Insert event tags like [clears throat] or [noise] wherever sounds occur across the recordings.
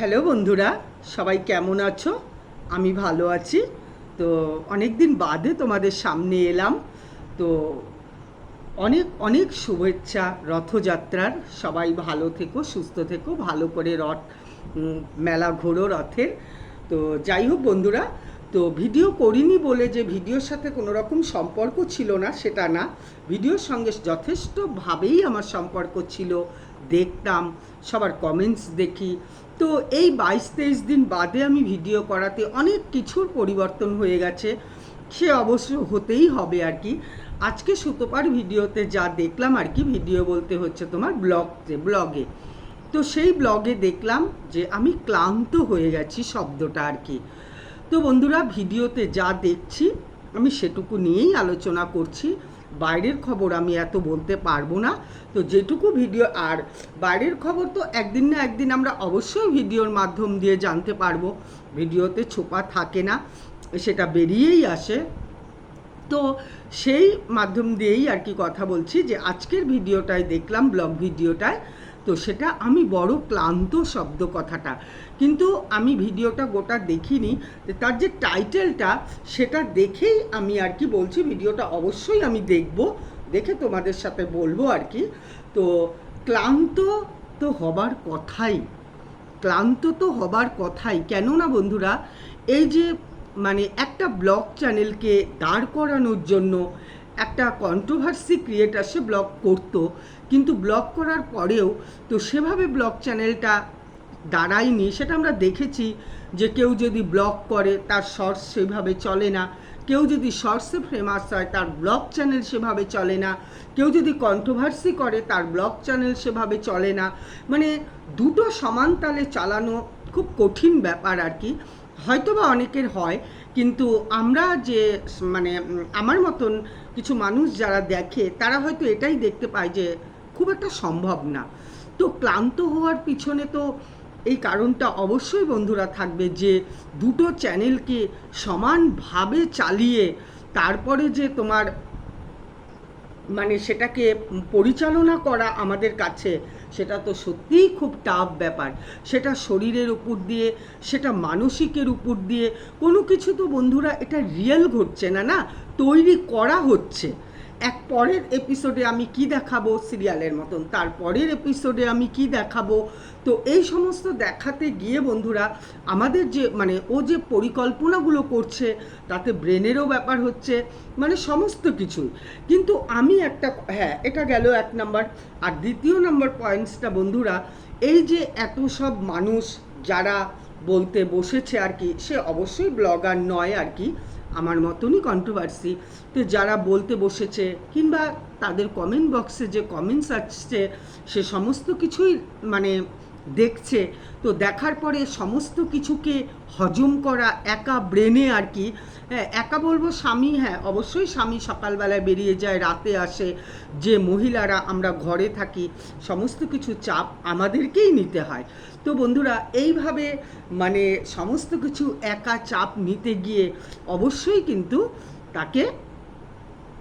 Hello বন্ধুরা, সবাই কেমন আছো? আমি ভালো আছি। তো অনেক দিন বাদে তোমাদের সামনে এলাম। তো অনেক অনেক শুভেচ্ছা, রথযাত্রার। সবাই ভালো থেকো, সুস্থ থেকো, ভালো করে রথ মেলা ঘোরো রথের। তো যাই হোক বন্ধুরা, তো ভিডিও করিনি বলে যে ভিডিওর সাথে কোনো রকম সম্পর্ক ছিল না, সেটা না। ভিডিওর সঙ্গে যথেষ্টভাবেই আমার সম্পর্ক ছিল। দেখতাম, সবার কমেন্টস দেখি। তো এই বাইশ তেইশ দিন বাদে আমি ভিডিও করাতে অনেক কিছুর পরিবর্তন হয়ে গেছে। সে অবশ্য হতেই হবে আর কি। আজকে সুতোপার ভিডিওতে যা দেখলাম আর কি, ভিডিও বলতে হচ্ছে তোমার ব্লগতে ব্লগে। তো সেই ব্লগে দেখলাম যে আমি ক্লান্ত হয়ে গেছি শব্দটা আর কি। তো বন্ধুরা, ভিডিওতে যা দেখছি, আমি সেটুকু নিয়েই আলোচনা করছি। বাইরের খবর আমি এত বলতে পারব না। তো যেটুকু ভিডিও, আর বাইরের খবর তো একদিন না একদিন আমরা অবশ্যই ভিডিওর মাধ্যম দিয়ে জানতে পারব। ভিডিওতে ছোপা থাকে না, সেটা বেরিয়েই আসে। তো সেই মাধ্যম দিয়েই আর কি কথা বলছি যে আজকের ভিডিওটায় দেখলাম, ব্লগ ভিডিওটায় সেটা আমি বড় ক্লান্ত শব্দ কথাটা। কিন্তু আমি ভিডিওটা গোটা দেখিনি তার যে টাইটেলটা সেটা দেখেই আমি আর কি বলছি, ভিডিওটা অবশ্যই আমি দেখব, দেখে তোমাদের সাথে বলব আর কি। তো ক্লান্ত তো হবার কথাই, ক্লান্ত তো হবার কথাই। কেননা বন্ধুরা, এই যে মানে একটা ব্লগ চ্যানেলকে দাঁড় করানোর জন্য একটা কন্ট্রোভার্সি ক্রিয়েটার সে ব্লগ করতো কিন্তু ব্লগ করার পরেও তো সেভাবে ব্লক চ্যানেলটা দাঁড়ায়নি। সেটা আমরা দেখেছি যে কেউ যদি ব্লগ করে, তার শর্টস সেভাবে চলে না। কেউ যদি শর্টসে ফেমাস হয়, তার ব্লগ চ্যানেল সেভাবে চলে না। কেউ যদি কন্ট্রোভার্সি করে, তার ব্লগ চ্যানেল সেভাবে চলে না। মানে দুটো সমান তালে চালানো খুব কঠিন ব্যাপার আর কি। হয়তো বা অনেকের হয়, কিন্তু আমরা যে মানে আমার মতন কিছু মানুষ যারা দেখে, তারা হয়তো এটাই দেখতে পায় যে খুব একটা সম্ভব না। তো ক্লান্ত হওয়ার পিছনে তো এই কারণটা অবশ্যই বন্ধুরা থাকবে যে দুটো চ্যানেলকে সমানভাবে চালিয়ে তারপরে যে তোমার মানে সেটাকে পরিচালনা করা আমাদের কাছে, সেটা তো সত্যিই খুব টাফ ব্যাপার। সেটা শরীরের উপর দিয়ে, সেটা মানসিকের উপর দিয়ে, কোনো কিছু তো বন্ধুরা এটা রিয়েল ঘটছে না না? তৈরি করা হচ্ছে। এক পরের এপিসোডে আমি কি দেখাবো সিরিয়ালের মতন? তার পরের এপিসোডে আমি কি দেখাবো? তো এই সমস্ত দেখাতে গিয়ে বন্ধুরা, আমাদের যে মানে ও যে পরিকল্পনাগুলো করছে, তাতে ব্রেনেরও ব্যাপার হচ্ছে মানে সমস্ত কিছুই। কিন্তু আমি একটা হ্যাঁ এটা গেল এক নাম্বার আর দ্বিতীয় নাম্বার পয়েন্টসটা বন্ধুরা, এই যে এত সব মানুষ যারা বলতে বসেছে আর কি, সে অবশ্যই ব্লগার নয় আর কি। আমার মতনই কন্ট্রোভার্সি তো যারা বলতে বসেছে কিংবা তাদের কমেন্ট বক্সে যে কমেন্টস আসছে, সে সমস্ত কিছুই মানে দেখছে। তো দেখার পরে সমস্ত কিছুকে হজম করা একা ব্রেনে আর কি। হ্যাঁ একা বলব স্বামী হ্যাঁ অবশ্যই স্বামী সকালবেলায় বেরিয়ে যায়, রাতে আসে। যে মহিলারা আমরা ঘরে থাকি, সমস্ত কিছু চাপ আমাদেরকেই নিতে হয়। তো বন্ধুরা, এইভাবে মানে সমস্ত কিছু একা চাপ নিতে গিয়ে অবশ্যই কিন্তু তাকে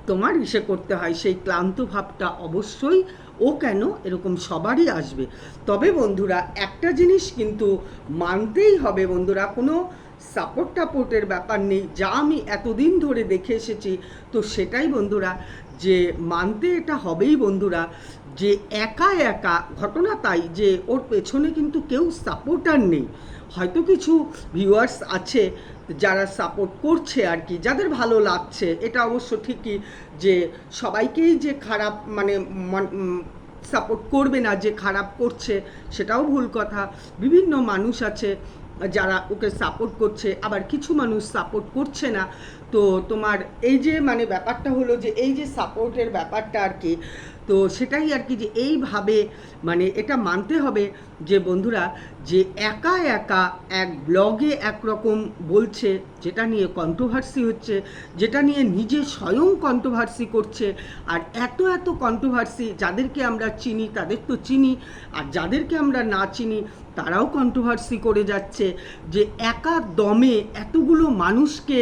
তোমার ইসে করতে হয়। সেই ক্লান্ত ভাবটা অবশ্যই ও কেন এরকম সবারই আসবে? তবে বন্ধুরা, একটা জিনিস কিন্তু মানতেই হবে বন্ধুরা, কোনো সাপোর্ট টাপোর্টের ব্যাপার নেই। যা আমি এতদিন ধরে দেখে এসেছি, তো সেটাই বন্ধুরা যে মানতে এটা হবেই বন্ধুরা, যে একা একা, ঘটনা তাই যে ওর পেছনে কিন্তু কেউ সাপোর্টার নেই। হয়তো কিছু ভিউয়ার্স আছে যারা সাপোর্ট করছে আর কি, যাদের ভালো লাগছে। এটা অবশ্য ঠিকই যে সবাইকেই যে খারাপ মানে সাপোর্ট করবে না, যে খারাপ করছে, সেটাও ভুল কথা। বিভিন্ন মানুষ আছে যারা ওকে সাপোর্ট করছে, আবার কিছু মানুষ সাপোর্ট করছে না। তো তোমার এই যে মানে ব্যাপারটা হলো যে, এই যে সাপোর্টের ব্যাপারটা আর কি তো সেটাই আর কি যে এইভাবে মানে এটা মানতে হবে যে বন্ধুরা, যে একা একা এক ব্লগে একরকম বলছে, যেটা নিয়ে কন্ট্রোভার্সি হচ্ছে, যেটা নিয়ে নিজে স্বয়ং কন্ট্রোভার্সি করছে, আর এত এত কন্ট্রোভার্সি যাদেরকে আমরা চিনি, তাদের তো চিনি, আর যাদেরকে আমরা না চিনি, তারাও কন্ট্রোভার্সি করে যাচ্ছে, যে একা দমে এতগুলো মানুষকে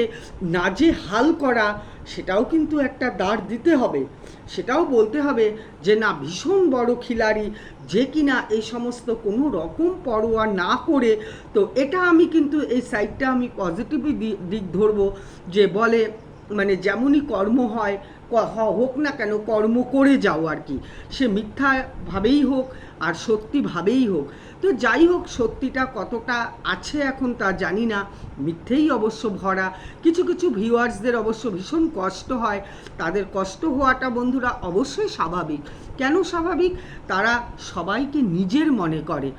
নাজে হাল করা, সেটাও কিন্তু একটা দাঁড় দিতে হবে। সেটাও বলতে হবে যে না, ভীষণ বড় খিলাড়ি যে কিনা এই সমস্ত কোনো রকম পরোয়া না করে, তো এটা আমি কিন্তু এই সাইডটা আমি পজিটিভই দিক ধরবো যে বলে মানে যেমনই কর্ম হয় হোক না কেন কর্ম করে যাও আর কি। সে মিথ্যাভাবেই হোক আর সত্যিভাবেই হোক। তো যাই হোক, সত্যিটা কতটা আছে এখন তা জানি না। মিথ্যেই অবশ্য ভরা। কিছু কিছু ভিউয়ার্সদের অবশ্য ভীষণ কষ্ট হয়। তাদের কষ্ট হওয়াটা বন্ধুরা অবশ্যই স্বাভাবিক। কেন স্বাভাবিক? তারা সবাইকে নিজের মনে করে।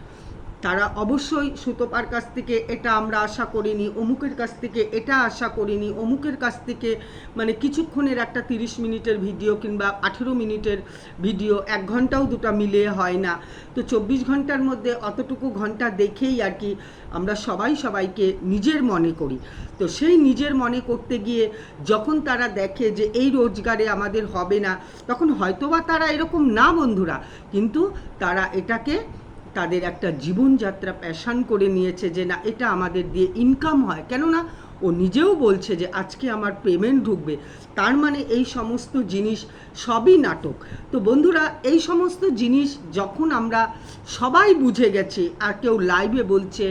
তারা অবশ্যই সুতপার কাছ থেকে এটা আমরা আশা করিনি, অমুকের কাছ থেকে এটা আশা করিনি, অমুকের কাছ থেকে মানে কিছুক্ষণের একটা তিরিশ মিনিটের ভিডিও কিংবা আঠেরো মিনিটের ভিডিও, এক ঘন্টাও দুটো মিলিয়ে হয় না। তো চব্বিশ ঘণ্টার মধ্যে অতটুকু ঘণ্টা দেখেই আর কি আমরা সবাই সবাইকে নিজের মনে করি। তো সেই নিজের মনে করতে গিয়ে যখন তারা দেখে যে এই রোজগারে আমাদের হবে না, তখন হয়তোবা তারা এরকম না বন্ধুরা, কিন্তু তারা এটাকে তাদের একটা জীবনযাত্রা প্যাশান করে নিয়েছে যে, না, এটা আমাদের দিয়ে ইনকাম হয়। কেননা ও নিজেও বলছে যে, আজকে আমার পেমেন্ট ঢুকবে। তার মানে এই সমস্ত জিনিস সবই নাটক। তো বন্ধুরা, এই সমস্ত জিনিস যখন আমরা সবাই বুঝে গেছি, আর কেউ লাইভে বলছে,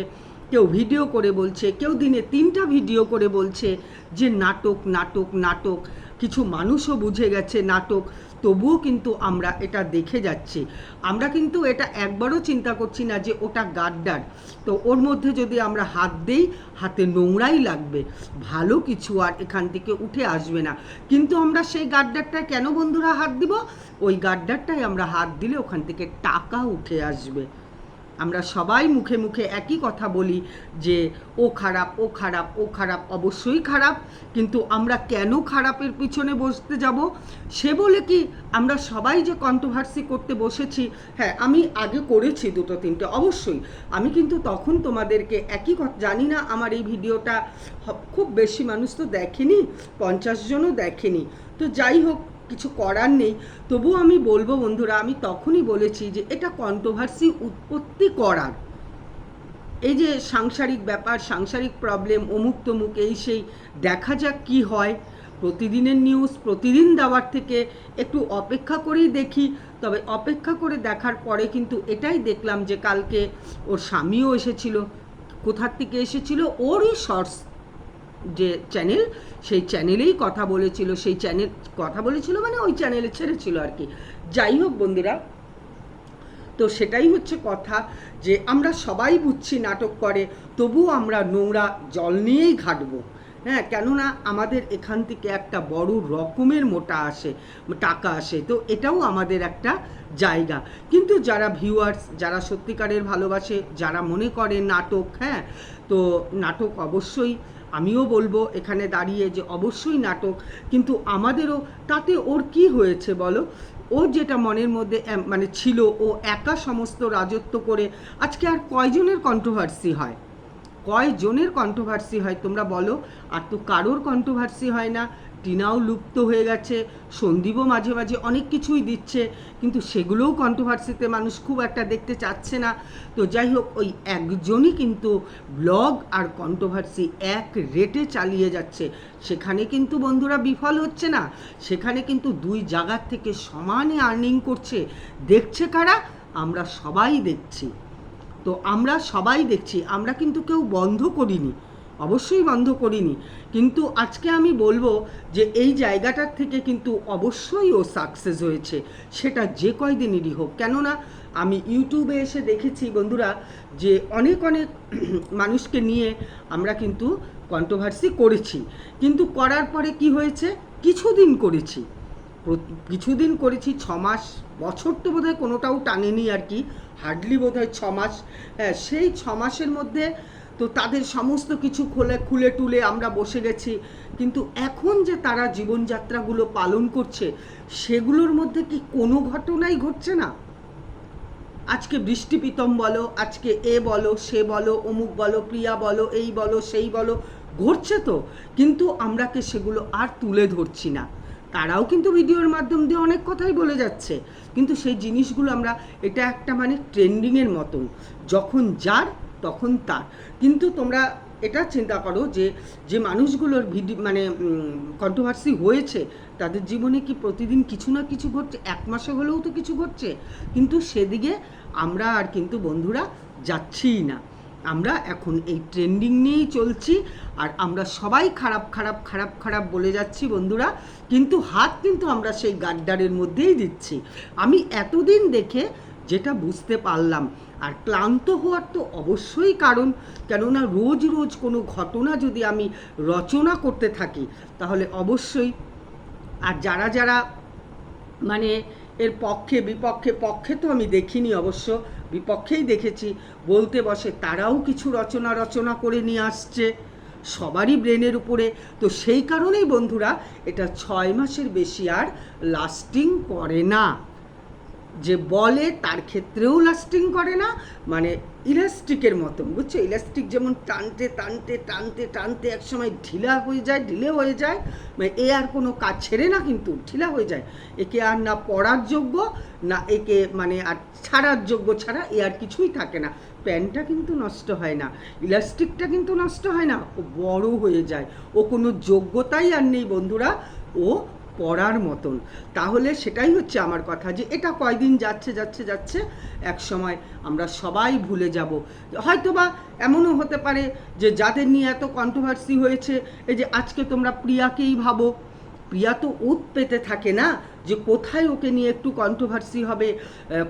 কেউ ভিডিও করে বলছে, কেউ দিনে তিনটা ভিডিও করে বলছে যে, নাটক নাটক নাটক। কিছু মানুষও বুঝে গেছে নাটক। তবুও কিন্তু আমরা এটা দেখে যাচ্ছি। আমরা কিন্তু এটা একবারও চিন্তা করছি না যে ওটা গাড্ডার। তো ওর মধ্যে যদি আমরা হাত দেই, হাতে নোংরাই লাগবে। ভালো কিছু আর এখান থেকে উঠে আসবে না। কিন্তু আমরা সেই গাড্ডারটায় কেন বন্ধুরা হাত দিব? ওই গাড্ডারটায় আমরা হাত দিলে ওখান থেকে টাকা উঠে আসবে। আমরা সবাই মুখে মুখে একই কথা বলি যে, ও খারাপ ও খারাপ ও খারাপ, অবশ্যই খারাপ, কিন্তু আমরা কেন খারাপের পিছনে বসতে যাব? সে বলে কি, আমরা সবাই যে কন্ট্রোভার্সি করতে বসেছি হ্যাঁ আমি আগে করেছি দুটো, তিনটে, অবশ্যই। আমি কিন্তু তখন তোমাদেরকে একই কথা জানি না আমার এই ভিডিওটা খুব বেশি মানুষ তো দেখেনি, পঞ্চাশ জনও দেখেনি। তো যাই হোক কিছু করার নেই। তবুও আমি বলব বন্ধুরা, আমি তখনই বলেছি যে এটা কন্ট্রোভার্সি উৎপত্তি করার। এই যে সাংসারিক ব্যাপার, সাংসারিক প্রবলেম অমুক তমুক এই সেই, দেখা যাক কি হয়। প্রতিদিনের নিউজ প্রতিদিন দেওয়ার থেকে একটু অপেক্ষা করেই দেখি। তবে অপেক্ষা করে দেখার পরে কিন্তু এটাই দেখলাম যে কালকে ওর স্বামীও এসেছিল। কোথার থেকে এসেছিল? ওরই শর্টস যে চ্যানেল সেই চ্যানেলেই কথা বলেছিল, সেই চ্যানেল কথা বলেছিল মানে ওই চ্যানেলে ছেড়েছিল আর কি। যাই হোক বন্ধুরা, তো সেটাই হচ্ছে কথা যে আমরা সবাই বুঝছি নাটক করে তবুও আমরা নোংরা জল নিয়েই ঘাটবো। হ্যাঁ কেননা আমাদের এখান থেকে একটা বড় রকমের মোটা আসে, টাকা আসে, তো এটাও আমাদের একটা জায়গা। কিন্তু যারা ভিউয়ার্স যারা সত্যিকারের ভালোবাসে, যারা মনে করে নাটক হ্যাঁ তো নাটক অবশ্যই আমিও বলব এখানে দাঁড়িয়ে যে অবশ্যই নাটক, কিন্তু আমাদেরও, তাতে ওর কি হয়েছে বলো? ও যেটা মনের মধ্যে মানে ছিল, ও একা সমস্ত রাজত্ব করে, আজকে আর কয়জনের কন্ট্রোভার্সি হয়? কয়জনের কন্ট্রোভার্সি হয় তোমরা বলো? আর তো কারোর কন্ট্রোভার্সি হয় না। টিনাও লুপ্ত হয়ে গেছে, সন্দীপও মাঝে মাঝে অনেক কিছুই দিচ্ছে, কিন্তু সেগুলোও কন্ট্রোভার্সিতে মানুষ খুব একটা দেখতে চাচ্ছে না। তো যাই হোক, ওই একজনই কিন্তু ব্লগ আর কন্ট্রোভার্সি এক রেটে চালিয়ে যাচ্ছে। সেখানে কিন্তু বন্ধুরা বিফল হচ্ছে না, সেখানে কিন্তু দুই জায়গার থেকে সমানে আর্নিং করছে। দেখছে কারা? আমরা সবাই দেখছি। তো আমরা সবাই দেখছি, আমরা কিন্তু কেউ বন্ধ করিনি। অবশ্যই বন্ধ করিনি। কিন্তু আজকে আমি বলব যে এই জায়গাটার থেকে কিন্তু অবশ্যই ও সাকসেস হয়েছে। সেটা যে কয়দিনেরই হোক। কেননা আমি ইউটিউবে এসে দেখেছি বন্ধুরা যে অনেক অনেক [clears throat] মানুষকে নিয়ে আমরা কিন্তু কন্ট্রোভার্সি করেছি। কিন্তু করার পরে কি হয়েছে? কিছুদিন করেছি। কিছুদিন করেছি ছ মাস বছর তো বোধহয় কোনোটাও টানেনি আর কি। হার্ডলি বোধহয় ছ মাস হ্যাঁ সেই ছ মাসের মধ্যে তো তাদের সমস্ত কিছু খুলে খুলে টুলে আমরা বসে গেছি। কিন্তু এখন যে তারা জীবনযাত্রাগুলো পালন করছে, সেগুলোর মধ্যে কি কোনো ঘটনাই ঘটছে না? আজকে বৃষ্টি প্রীতম বলো, আজকে এ বলো, সে বলো, অমুক বলো, প্রিয়া বলো, এই বলো, সেই বলো, ঘটছে তো। কিন্তু আমরা কে সেগুলো আর তুলে ধরছি না। তারাও কিন্তু ভিডিওর মাধ্যম দিয়ে অনেক কথাই বলে যাচ্ছে। কিন্তু সেই জিনিসগুলো আমরা, এটা একটা মানে ট্রেন্ডিংয়ের মতন। যখন যার, তখন তার। কিন্তু তোমরা এটা চিন্তা করো যে যে মানুষগুলোর ভিডিও মানে কন্ট্রোভার্সি হয়েছে, তাদের জীবনে কি প্রতিদিন কিছু না কিছু ঘটছে? এক মাসে হলেও তো কিছু ঘটছে। কিন্তু সেদিকে আমরা আর কিন্তু বন্ধুরা যাচ্ছিই না। আমরা এখন এই ট্রেন্ডিং নিয়েই চলছি, আর আমরা সবাই খারাপ খারাপ খারাপ খারাপ বলে যাচ্ছি বন্ধুরা। কিন্তু হাত কিন্তু আমরা সেই গাড্ডারের মধ্যেই দিচ্ছি। আমি এতদিন দেখে যেটা বুঝতে পারলাম আর ক্লান্ত হওয়ার তো অবশ্যই কারণ। কেননা রোজ রোজ কোনো ঘটনা যদি আমি রচনা করতে থাকি, তাহলে অবশ্যই আর যারা যারা মানে এর পক্ষে, বিপক্ষে, পক্ষে তো আমি দেখিনি অবশ্য, বিপক্ষেই দেখেছি, বলতে বসে তারাও কিছু রচনা রচনা করে নিয়ে আসছে, সবারই ব্রেনের উপরে। তো সেই কারণেই বন্ধুরা, এটা ছয় মাসের বেশি আর লাস্টিং করে না। যে বলে তার ক্ষেত্রেও লাস্টিং করে না মানে ইলাস্টিকের মতন, বুঝছ? ইলাস্টিক যেমন টানতে টানতে টানতে টানতে একসময় ঢিলা হয়ে যায়, ঢিলে হয়ে যায় মানে এ আর কোনো কাজ ছেড়ে না কিন্তু, ঢিলা হয়ে যায়। একে আর না পড়ার যোগ্য, না একে মানে আর ছাড়ার যোগ্য ছাড়া এ আর কিছুই থাকে না। প্যান্টটা কিন্তু নষ্ট হয় না ইলাস্টিকটা কিন্তু নষ্ট হয় না, ও বড় হয়ে যায়। ও কোনো যোগ্যতাই আর নেই বন্ধুরা, ও পড়ার মতন। তাহলে সেটাই হচ্ছে আমার কথা যে এটা কয়দিন যাচ্ছে যাচ্ছে যাচ্ছে। এক সময় আমরা সবাই ভুলে যাব। হয়তোবা এমনও হতে পারে যে যাদের নিয়ে এত কন্ট্রোভার্সি হয়েছে, এই যে আজকে তোমরা প্রিয়াকেই ভাবো। প্রিয়া তো উত পেতে থাকে না যে কোথায় ওকে নিয়ে একটু কন্ট্রোভার্সি হবে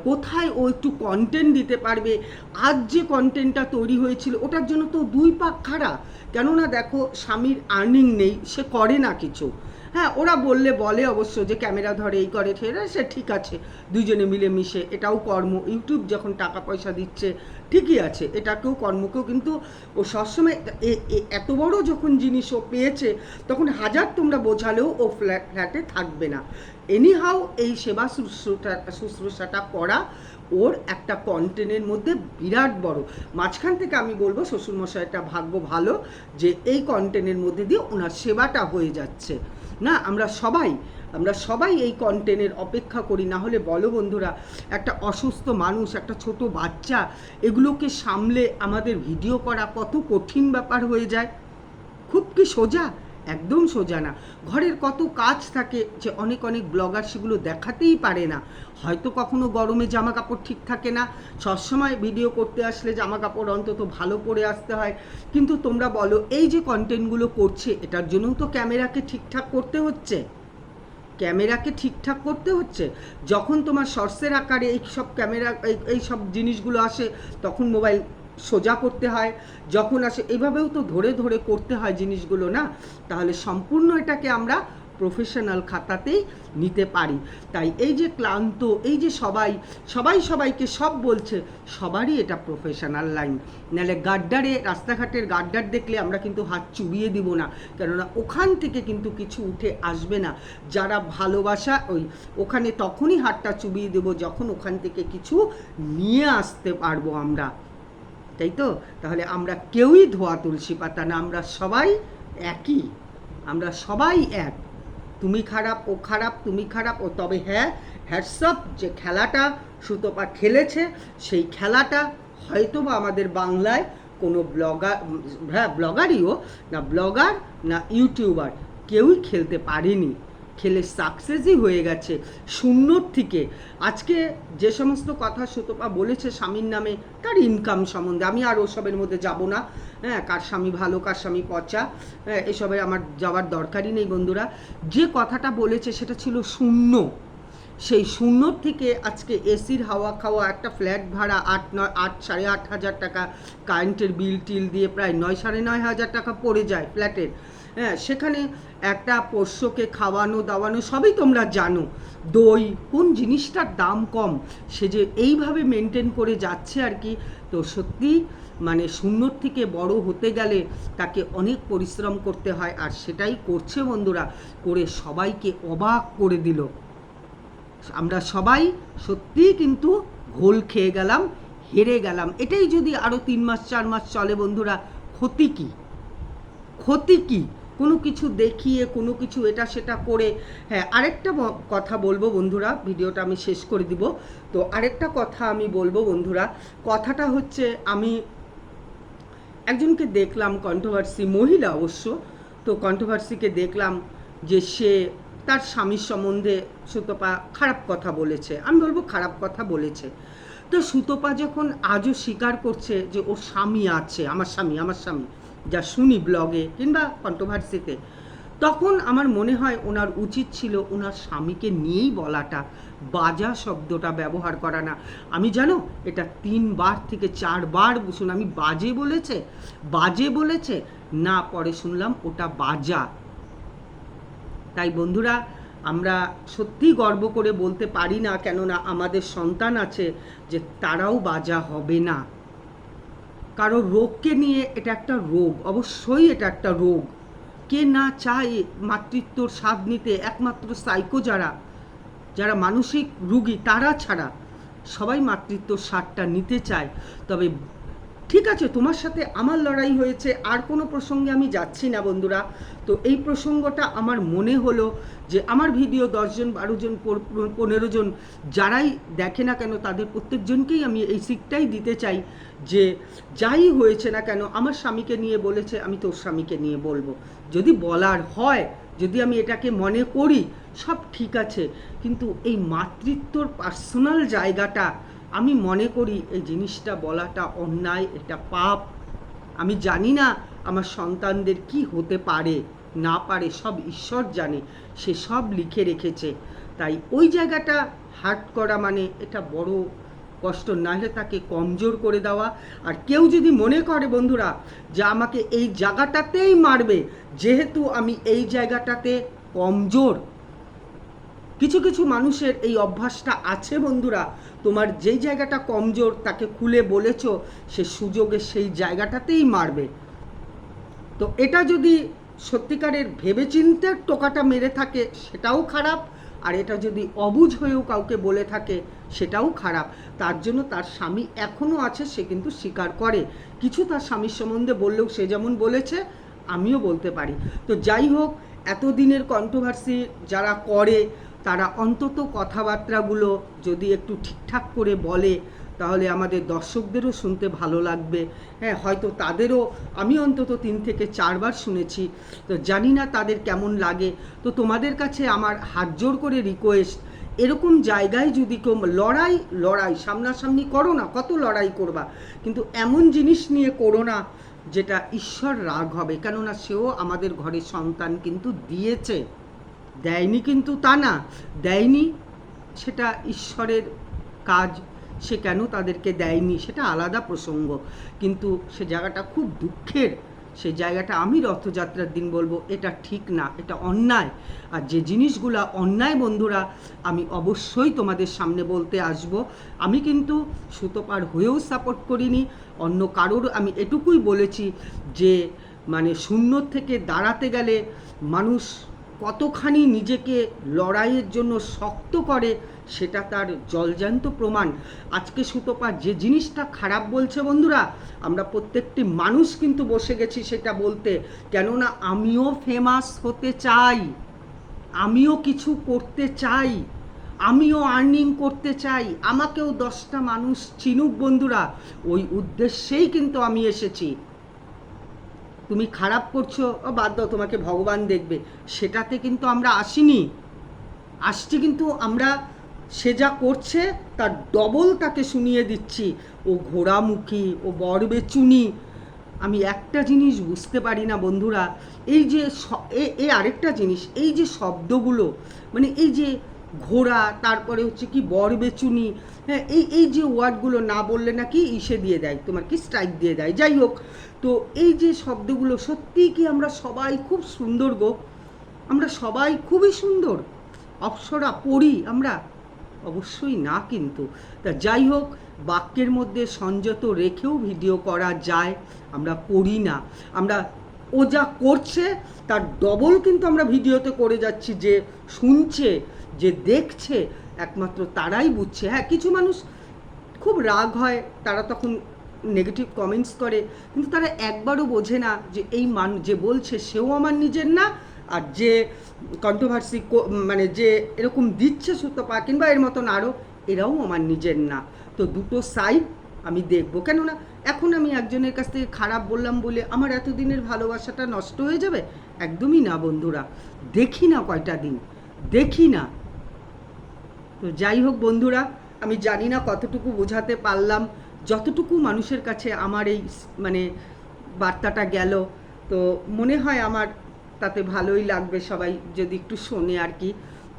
কোথায় ও একটু কন্টেন্ট দিতে পারবে। আজ যে কন্টেন্টটা তৈরি হয়েছিল, ওটার জন্য তো দুই পাক খাড়া। কেননা দেখো, স্বামীর আর্নিং নেই, সে করে না কিছু। হ্যাঁ ওরা বললে বলে অবশ্য যে ক্যামেরা ধরে এই করে, ঠেরা, সে ঠিক আছে, দুইজনে মিলে মিশে এটাও কর্ম। ইউটিউব যখন টাকা পয়সা দিচ্ছে, ঠিকই আছে, এটাকেও কর্মকেও কিন্তু ও সবসময় এত বড় যখন জিনিস ও পেয়েছে, তখন হাজার তোমরা বোঝালেও ও ফ্ল্যাট ফ্ল্যাটে থাকবে না। এনিহাও এই সেবা শুশ্রূষা, শুশ্রূষাটা করা ওর একটা কন্টেন্টের মধ্যে বিরাট বড়। মাঝখান থেকে আমি বলব শ্বশুরমশাইটা ভাগ্য ভালো যে এই কন্টেন্টের মধ্যে দিয়ে ওনার সেবাটা হয়ে যাচ্ছে। না, আমরা সবাই আমরা সবাই এই কন্টেন্টের অপেক্ষা করি, না হলে বলো বন্ধুরা, একটা অসুস্থ মানুষ, একটা ছোট বাচ্চা, এগুলোকে সামলে আমাদের ভিডিও করা কত কঠিন ব্যাপার হয়ে যায়। খুব কি সোজা? একদম সোজা না। ঘরের কত কাজ থাকে যে অনেক অনেক ব্লগার সেগুলো দেখাতেই পারে না। হয়তো কখনো গরমে জামা কাপড় ঠিক থাকে না। সবসময় ভিডিও করতে আসলে জামা কাপড় অন্তত ভালো পরে আসতে হয়। কিন্তু তোমরা বলো, এই যে কন্টেন্টগুলো করছে, এটার জন্যও তো ক্যামেরাকে ঠিকঠাক করতে হচ্ছে? ক্যামেরাকে ঠিকঠাক করতে হচ্ছে? যখন তোমার শর্টসের আকারে এই সব ক্যামেরা, এই সব জিনিসগুলো আসে, তখন মোবাইল সোজা করতে হয়। যখন আসে, এভাবেও তো ধরে ধরে করতে হয় জিনিসগুলো না? তাহলে সম্পূর্ণ এটাকে আমরা প্রফেশনাল খাতাতেই নিতে পারি। তাই এই যে ক্লান্ত, এই যে সবাই সবাই সবাইকে সব বলছে, সবারই এটা প্রফেশনাল লাইন নাহলে গাড্ডারে, রাস্তাঘাটের গাড্ডার দেখলে আমরা কিন্তু হাত চুবিয়ে দিব না। কেননা ওখান থেকে কিন্তু কিছু উঠে আসবে না। যারা ভালোবাসা, ওই ওখানে তখনই হাতটা চুবিয়ে দেবো, যখন ওখান থেকে কিছু নিয়ে আসতে পারব আমরা। তাই তো তাহলে আমরা কেউই ধোয়া তুলসী পাতা না, আমরা সবাই একই। আমরা সবাই এক। তুমি খারাপ, ও খারাপ, তুমি খারাপ, ও তবে হ্যাঁ হ্যাটসঅ্যাপ যে খেলাটা সুতপা খেলেছে, সেই খেলাটা হয়তো বা আমাদের বাংলায় কোনো ব্লগার হ্যাঁ ব্লগারইও না ব্লগার, না ইউটিউবার, কেউই খেলতে পারেনি। খেলে সাকসেসই হয়ে গেছে, শূন্যর থেকে। আজকে যে সমস্ত কথা সুতপা বলেছে স্বামীর নামে, তার ইনকাম সম্বন্ধে, আমি আর ওসবের মধ্যে যাব না। হ্যাঁ কার স্বামী ভালো, কার স্বামী পচা হ্যাঁ এসবে আমার যাওয়ার দরকারই নেই বন্ধুরা। যে কথাটা বলেছে সেটা ছিল শূন্য। সেই শূন্যর থেকে আজকে এসির হাওয়া খাওয়া, একটা ফ্ল্যাট ভাড়া আট নয়, আট, সাড়ে আট হাজার টাকা, কারেন্টের বিল টিল দিয়ে প্রায় নয়, সাড়ে নয় হাজার টাকা পড়ে যায় ফ্ল্যাটের। হ্যাঁ সেখানে একটা পোষ্যকে খাওয়ানো, দাওয়ানো, সবই তোমরা জানো। দই, কোন জিনিসটার দাম কম? সে যে এইভাবে মেনটেন করে যাচ্ছে আর কি, তো সত্যি মানে শূন্যর থেকে বড় হতে গেলে তাকে অনেক পরিশ্রম করতে হয় আর সেটাই করছে বন্ধুরা, করে সবাইকে অবাক করে দিল। আমরা সবাই সত্যিই কিন্তু ঘোল খেয়ে গেলাম, হেরে গেলাম। এটাই যদি আরও তিন মাস, চার মাস চলে বন্ধুরা, ক্ষতি কী? ক্ষতি কী? কোনো কিছু দেখিয়ে, কোনো কিছু এটা সেটা করে হ্যাঁ আরেকটা কথা বলব বন্ধুরা, ভিডিওটা আমি শেষ করে দিব। তো আরেকটা কথা আমি বলব বন্ধুরা, কথাটা হচ্ছে আমি একজনকে দেখলাম কন্ট্রোভার্সি মহিলা অবশ্য, তো কন্ট্রোভার্সিকে দেখলাম যে সে তার স্বামীর সম্বন্ধে সুতপা খারাপ কথা বলেছে। আমি বলব খারাপ কথা বলেছে। তো সুতপা যখন আজও স্বীকার করছে যে ওর স্বামী আছে, আমার স্বামী আমার স্বামী যা শুনি ব্লগে কিংবা কন্ট্রোভার্সিতে তখন আমার মনে হয় ওনার উচিত ছিল ওনার স্বামীকে নিয়েই বলাটা, বাজা শব্দটা ব্যবহার করা না। আমি জানো, এটা তিনবার থেকে চারবার শুন আমি বাজে বলেছে বাজে বলেছে, না পরে শুনলাম ওটা বাজা। তাই বন্ধুরা, আমরা সত্যি গর্ব করে বলতে পারি না কেননা আমাদের সন্তান আছে যে তারাও বাজা হবে না। কারও রোগকে নিয়ে এটা একটা রোগ, অবশ্যই এটা একটা রোগ। কে না চায় মাতৃত্বর স্বাদ নিতে? একমাত্র সাইকো যারা যারা মানসিক রুগী, তারা ছাড়া সবাই মাতৃত্বর স্বাদটা নিতে চায়। তবে ঠিক আছে, তোমার সাথে আমার লড়াই হয়েছে, আর কোনো প্রসঙ্গে আমি যাচ্ছি না বন্ধুরা। তো এই প্রসঙ্গটা আমার মনে হলো যে আমার ভিডিও দশজন বারো জন পনেরো জন যারাই দেখে না কেন, তাদের প্রত্যেকজনকেই আমি এই শিখটাই দিতে চাই যে যাই হয়েছে না কেন, আমার স্বামীকে নিয়ে বলেছে, আমি তোর স্বামীকে নিয়ে বলব। যদি বলার হয়, যদি আমি এটাকে মনে করি, সব ঠিক আছে। কিন্তু এই মাতৃত্বর পার্সোনাল জায়গাটা আমি মনে করি এই জিনিসটা বলাটা অন্যায়, এটা পাপ। আমি জানি না আমার সন্তানদের কি হতে পারে, না পারে, সব ঈশ্বর জানে, সে সব লিখে রেখেছে। তাই ওই জায়গাটা হার্ট করা মানে এটা বড় কষ্ট না হলে তাকে কমজোর করে দেওয়া। আর কেউ যদি মনে করে, বন্ধুরা, যে আমাকে এই জায়গাটাতেই মারবে, যেহেতু আমি এই জায়গাটাতে কমজোর কিছু কিছু মানুষের এই অভ্যাসটা আছে বন্ধুরা। তোমার যেই জায়গাটা কমজোর, তাকে খুলে বলেছ, সে সুযোগে সেই জায়গাটাতেই মারবে। তো এটা যদি সত্যিকারের ভেবেচিন্তে টোকাটা মেরে থাকে, সেটাও খারাপ। আর এটা যদি অবুঝ হয়েও কাউকে বলে থাকে, সেটাও খারাপ। তার জন্য তার স্বামী এখনও আছে, সে কিন্তু স্বীকার করে। কিছু তার স্বামীর সম্বন্ধে বললেও সে যেমন বলেছে, আমিও বলতে পারি। তো যাই হোক, এতদিনের কন্ট্রোভার্সি যারা করে তারা অন্তত কথাবার্তাগুলো যদি একটু ঠিকঠাক করে বলে, তাহলে আমাদের দর্শকদেরও শুনতে ভালো লাগবে। হ্যাঁ হয়তো তাদেরও, আমি অন্তত তিন থেকে চারবার শুনেছি। তো জানি না তাদের কেমন লাগে। তো তোমাদের কাছে আমার হাত জোর করে রিকোয়েস্ট এরকম জায়গায় যদি কেউ লড়াই লড়াই, সামনাসামনি করো না, কত লড়াই করবা? কিন্তু এমন জিনিস নিয়ে করো না, যেটা ঈশ্বর রাগ হবে। কেননা সেও আমাদের ঘরে সন্তান কিন্তু দিয়েছে। দেয়নি কিন্তু তা না। দেয়নি সেটা ঈশ্বরের কাজ, সে কেন তাদেরকে দেয়নি সেটা আলাদা প্রসঙ্গ। কিন্তু সে জায়গাটা খুব দুঃখের। সে জায়গাটা আমি রথযাত্রার দিন বলব, এটা ঠিক না, এটা অন্যায়। আর যে জিনিসগুলো অন্যায় বন্ধুরা, আমি অবশ্যই তোমাদের সামনে বলতে আসব। আমি কিন্তু সুতোপার হয়েও সাপোর্ট করিনি। অন্য কারোর আমি এটুকুই বলেছি যে মানে শূন্য থেকে দাঁড়াতে গেলে মানুষ কতখানি নিজেকে লড়াইয়ের জন্য শক্ত করে সেটা তার জলজান্ত প্রমাণ। আজকে সুতপা যে জিনিসটা খারাপ বলছে বন্ধুরা, আমরা প্রত্যেকটি মানুষ কিন্তু বসে গেছি সেটা বলতে, কেননা আমিও ফেমাস হতে চাই, আমিও কিছু করতে চাই, আমিও আর্নিং করতে চাই, আমাকেও দশটা মানুষ চিনুক বন্ধুরা। ওই উদ্দেশ্যেই কিন্তু আমি এসেছি। তুমি খারাপ করছ, ও বাদ দাও, তোমাকে ভগবান দেখবে। সেটাতে কিন্তু আমরা আসিনি। আসছি কিন্তু আমরা, সে যা করছে, তার ডবল তাকে শুনিয়ে দিচ্ছি। ও ঘোড়ামুখী, ও বরবেচুনি। আমি একটা জিনিস বুঝতে পারি না বন্ধুরা, এই যে এ আরেকটা জিনিস, এই যে শব্দগুলো মানে এই যে ঘোড়া, তারপরে হচ্ছে কি বরবেচুনি হ্যাঁ এই এই যে ওয়ার্ডগুলো না বললে নাকি ইসে দিয়ে দেয়, তোমার কি স্ট্রাইক দিয়ে দেয়। যাই হোক, তো এই যে শব্দগুলো সত্যিই কি আমরা সবাই খুব সুন্দর গো? আমরা সবাই খুবই সুন্দর। অপসরা পড়ি আমরা? অবশ্যই না কিন্তু। তা যাই হোক, বাক্যের মধ্যে সংযত রেখেও ভিডিও করা যায়, আমরা করি না। আমরা, ও যা করছে, তার ডবল কিন্তু আমরা ভিডিওতে করে যাচ্ছি যে শুনছে, যে দেখছে একমাত্র তারাই বুঝছে। হ্যাঁ কিছু মানুষ খুব রাগ হয়, তারা তখন নেগেটিভ কমেন্টস করে, কিন্তু তারা একবারও বোঝে না যে এই মান, যে বলছে সেও আমার নিজের না, আর যে কন্ট্রোভার্সি মানে যে এরকম দিচ্ছে সুতপা কিংবা এর মতন আরও এরাও আমার নিজের না। তো দুটো সাইড আমি দেখব। কেননা এখন আমি একজনের কাছ থেকে খারাপ বললাম বলে আমার এতদিনের ভালোবাসাটা নষ্ট হয়ে যাবে? একদমই না বন্ধুরা। দেখি না কয়টা দিন। দেখি না। তো যাই হোক বন্ধুরা, আমি জানি না কতটুকু বোঝাতে পারলাম, যতটুকু মানুষের কাছে আমার এই মানে বার্তাটা গেল, তো মনে হয় আমার তাতে ভালোই লাগবে সবাই যদি একটু শোনে আর কি।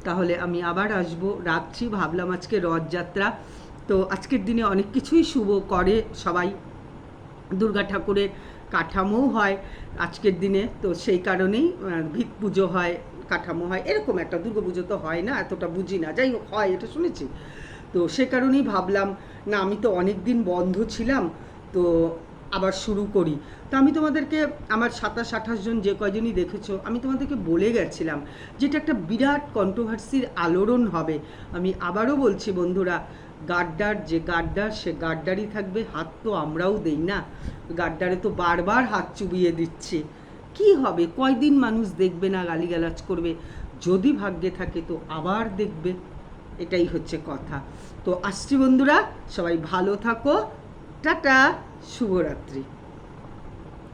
তাহলে আমি আবার আসব, রাখছি, ভাবলাম আজকে রথযাত্রা। তো আজকের দিনে অনেক কিছুই শুভ করে সবাই। দুর্গা ঠাকুরের কাঠামোও হয় আজকের দিনে, তো সেই কারণেই ভিত পুজো হয় কাঠামো হয়, এরকম একটা দুর্গা পুজো তো হয় না, এতটা বুঝি না। যাই হোক, হয়, এটা শুনেছি। তো সে কারণেই ভাবলাম, না, আমি তো অনেক দিন বন্ধ ছিলাম, তো আবার শুরু করি। তো আমি তোমাদেরকে, আমার সাতাশ, আঠাশ জন যে কয়জনই দেখেছ, আমি তোমাদেরকে বলে গেছিলাম যেটা একটা বিরাট কন্ট্রোভার্সির আলোড়ন হবে। আমি আবারও বলছি, বন্ধুরা, গাড্ডার, যে গাড্ডার, সে গাড্ডারই থাকবে, হাত তো আমরাও দেই না। গাড্ডারে তো বারবার হাত চুবিয়ে দিচ্ছে। কি হবে? কয়দিন মানুষ দেখবে না, গালিগালাজ করবে? যদি ভাগ্যে থাকে তো আবার দেখবে। এটাই হচ্ছে কথা। তো আসছি বন্ধুরা, সবাই ভালো থাকো। টাটা, শুভরাত্রি।